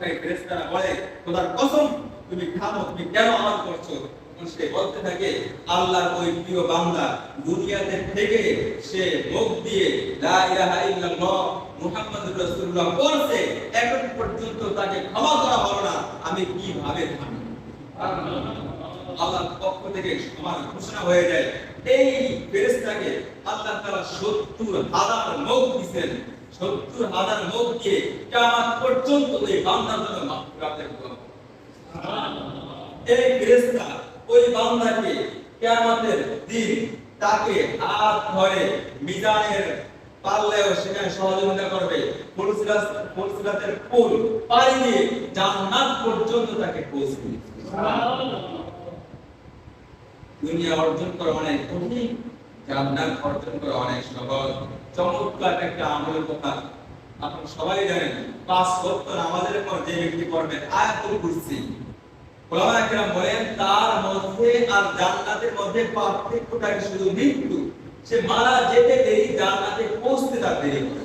মক্কায় ফেরেশতারা বলে, খোদার কসম, তুমি খামো, তুমি কেন আমল করছ? সে বলতে থাকে, আল্লাহর ওই প্রিয় বান্দা দুনিয়াতে থেকে সে মুখ দিয়ে লা ইলাহা ইল্লাল্লাহ মুহাম্মাদুর রাসূলুল্লাহ বলছে, এখন পর্যন্ত তাকে ক্ষমা করা হলো না, আমি কীভাবে থামি আল্লাহর পক্ষ থেকে ক্ষমার ঘোষণা হয়ে যায়, এই ফেরেশতাকে আল্লাহ তাআলা 70 হাজার মুখ দিবেন 70 হাজার মুখ দিয়ে কিয়ামত পর্যন্ত এই বান্দার জন্য এই ফেরেশতা ওই বান্দাকে কিয়ামতের দিন তাকে হাত ধরে মিজানের পারলেও সেখানে সহযোগিতা করবে। ফুলসিরাত ফুলসিরাতের পুল পাড়ি দিয়ে জান্নাত পর্যন্ত তাকে পৌঁছে দিবে। দুনিয়া অর্জন করা অনেক কঠিন। জান্নাত অর্জন করা অনেক সহজ চমৎকার একটা আমলের কথা আপনারা সবাই জানেন, পাঁচ ওয়াক্ত নামাজের পর যে ব্যক্তি পড়বেন আয়াতুল কুরসি। বলেন, তার মধ্যে আর জান্নাতের মধ্যে পার্থক্যটা শুধু মৃত্যু? সে মারা যেতে দেরি, জান্নাতে পৌঁছতে তার দেরি হবে